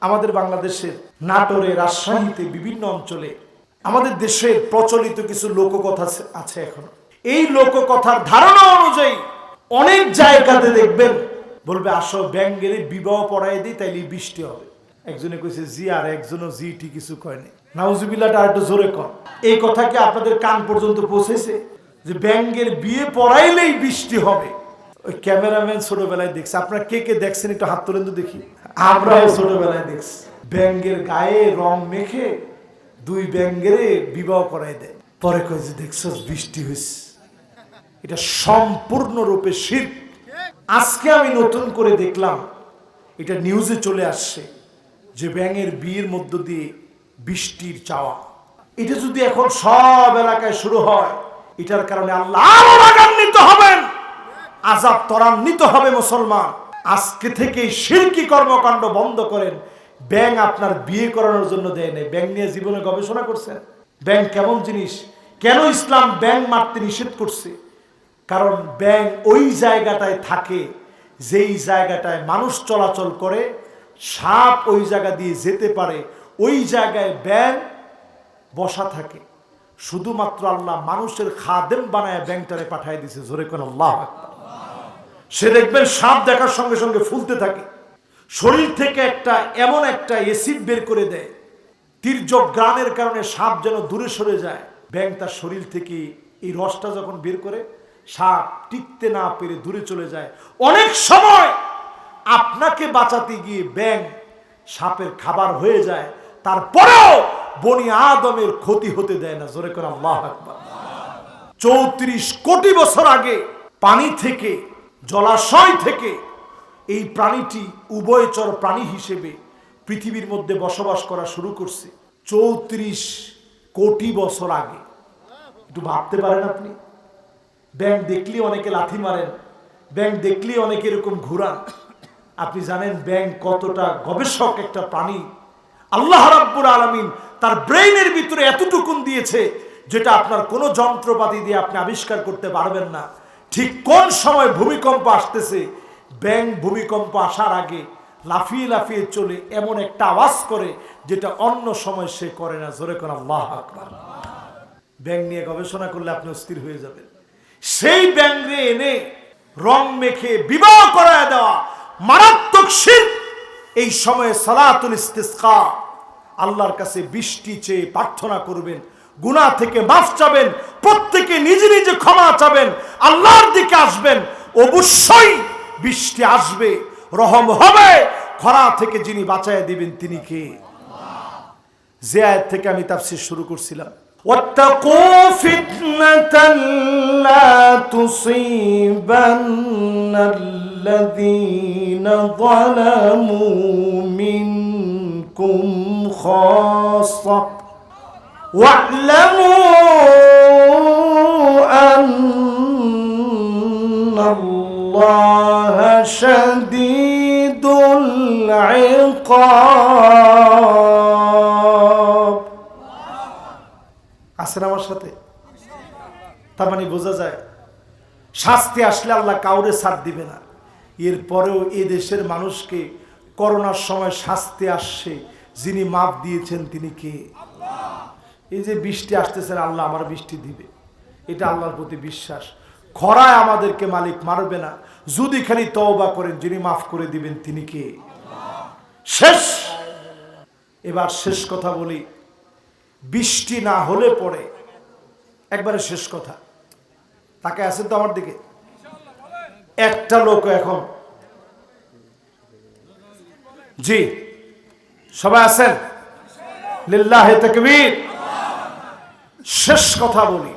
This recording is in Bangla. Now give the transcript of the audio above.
আমাদের বাংলাদেশের নাটোরে, রাজশাহীতে বিভিন্ন অঞ্চলে, আমাদের দেশের প্রচলিত কিছু লোককথা আছে- এখন। এই লোককথার ধারণা অনুযায়ী অনেক জায়গাতে দেখবেন, বলবে, আসো ব্যাঙ্গের বিবাহ পড়াই দিই, তাইলে বৃষ্টি হবে। একজনে কইছে, জি, আর একজনও জি, টি কিছু কয়নি নাউজুবিল্লাটা আর একটু জোরে কন। এই কথা কি আপনাদের কান পর্যন্ত পৌঁছেছে? যে ব্যাঙ্গের বিয়ে পড়াইলেই বৃষ্টি হবে। ওই ক্যামেরাম্যান ছোটবেলায় দেখছে। আপনারা কে কে দেখছেন একটু হাত তোলেন তো দেখি। আমরাও ছোটবেলায় দেখছি। ব্যাঙ্গের গায়ে রং মেখে দুই ব্যাঙ্গের বিবাহ করাই দেয়। পরে কয় যে, দেখছ, বৃষ্টি হয়েছে এটা সম্পূর্ণরূপে শির আজকে আমি নতুন করে দেখলাম, এটা নিউজে চলে আসছে যে ব্যাঙের বিয়ের মধ্য দিয়ে বৃষ্টির চাওয়া। এটা যদি এখন সব এলাকায় শুরু হয়, এটার কারণে আল্লাহ রাগান্বিত হবেন। আজাব ত্বরান্বিত হবে মুসলমান। আজকে থেকে শিরকি কর্মকাণ্ড বন্ধ করেন। ব্যাং আপনার বিয়ে করানোর জন্য দেয় নেই। ব্যাং নিয়ে জীবনে গবেষণা করছেন ব্যাং কেমন জিনিস? কেন ইসলাম ব্যাং মারতে নিষেধ করছে? কারণ ব্যাং ওই জায়গাটায় থাকে, যেই জায়গাটায় মানুষ চলাচল করে, সাপ ওই জায়গা দিয়ে যেতে পারে, ওই জায়গায় ব্যাং বসা থাকে। শুধুমাত্র আল্লাহ মানুষের খাদেম বানায় ব্যাংটারে পাঠায় দিছে। জোরে কোন আল্লাহ। সে দেখবেন সাপ দেখার সঙ্গে সঙ্গে ফুলতে থাকে। শরীর থেকে একটা এমন একটা এসিড বের করে দেয়। তীর্যক গ্রামের কারণে সাপ যেন দূরে সরে যায়। ব্যাং তার শরীর থেকে এই রসটা যখন বের করে, সাপ টিকতে না পেরে দূরে চলে যায়। অনেক সময় আপনাকে বাঁচাতে গিয়ে ব্যাং সাপের খাবার হয়ে যায়। তারপরেও বনি আদমের ক্ষতি হতে দেয় না। জোরে করে আল্লাহ চৌত্রিশ কোটি বছর আগে পানি থেকে জলাশয় থেকে এই প্রাণীটি উভয়চর প্রাণী হিসেবে পৃথিবীর মধ্যে বসবাস করা শুরু করছে চৌত্রিশ কোটি বছর আগে। একটু ভাবতে পারেন আপনি? ব্যাংক দেখলেই অনেকে লাথি মারেন, ব্যাংক দেখলেই অনেকে এরকম ঘুরান। আপনি জানেন ব্যাংক কতটা গবেষক একটা প্রাণী। আল্লাহ রাব্বুর আলামিন তার ব্রেইনের ভিতরে এতটুকুন দিয়েছে যেটা আপনার কোনো যন্ত্রপাতি দিয়ে আপনি আবিষ্কার করতে পারবেন না। ঠিক কোন সময় ভূমিকম্প আসতেছে? ব্যাং ভূমিকম্প আসার আগে লাফিয়ে লাফিয়ে চলে এমন একটা আওয়াজ করে যেটা অন্য সময় সে করে না। জোরে করে আল্লাহ আকবার। ব্যাং নিয়ে গবেষণা করলে আপনি অস্থির হয়ে যাবেন। সেই ব্যাংরে এনে রং মেখে বিবাহ করায় দেওয়া মারাত্মক শিল্প এই সময়ে সালাতুল ইস্তিসকা আল্লাহর কাছে বৃষ্টি চেয়ে প্রার্থনা করবেন গুনাহ থেকে মাফ চাবেন প্রত্যেকে নিজে নিজে ক্ষমা চাবেন আল্লাহর দিকে আসবেন অবশ্যই বৃষ্টি আসবে রহম হবে খরা থেকে যিনি বাঁচায় দিবেন তিনি কে যে আয়াত থেকে আমি তাফসীর শুরু করছিলাম واتقوا فتنة لا تصيبن الذين ظلموا منكم خاصة واعلموا أن الله شديد العقاب আছেন আমার সাথে তার মানে বোঝা যায় শাস্তি আসলে আল্লাহ কাউরে ছাড় দিবে না এরপরেও এ দেশের মানুষকে করোনার সময় শাস্তি আসছে যিনি মাপ দিয়েছেন তিনি কে এই যে বৃষ্টি আসতেছেন আল্লাহ আমার বৃষ্টি দিবে। এটা আল্লাহর প্রতি বিশ্বাস। খরায় আমাদেরকে মালিক মারবে না। যদি খালি তওবা করেন, যিনি মাফ করে দিবেন, তিনি কে? শেষ! এবার শেষ কথা বলি। বৃষ্টি না হলে পরে একবারে শেষ কথা। তাকে আছেন তো আমার দিকে? একটা লোক এখন। জি। সবাই আছেন? লিল্লাহে তাকবীর। শেষ কথা বলি।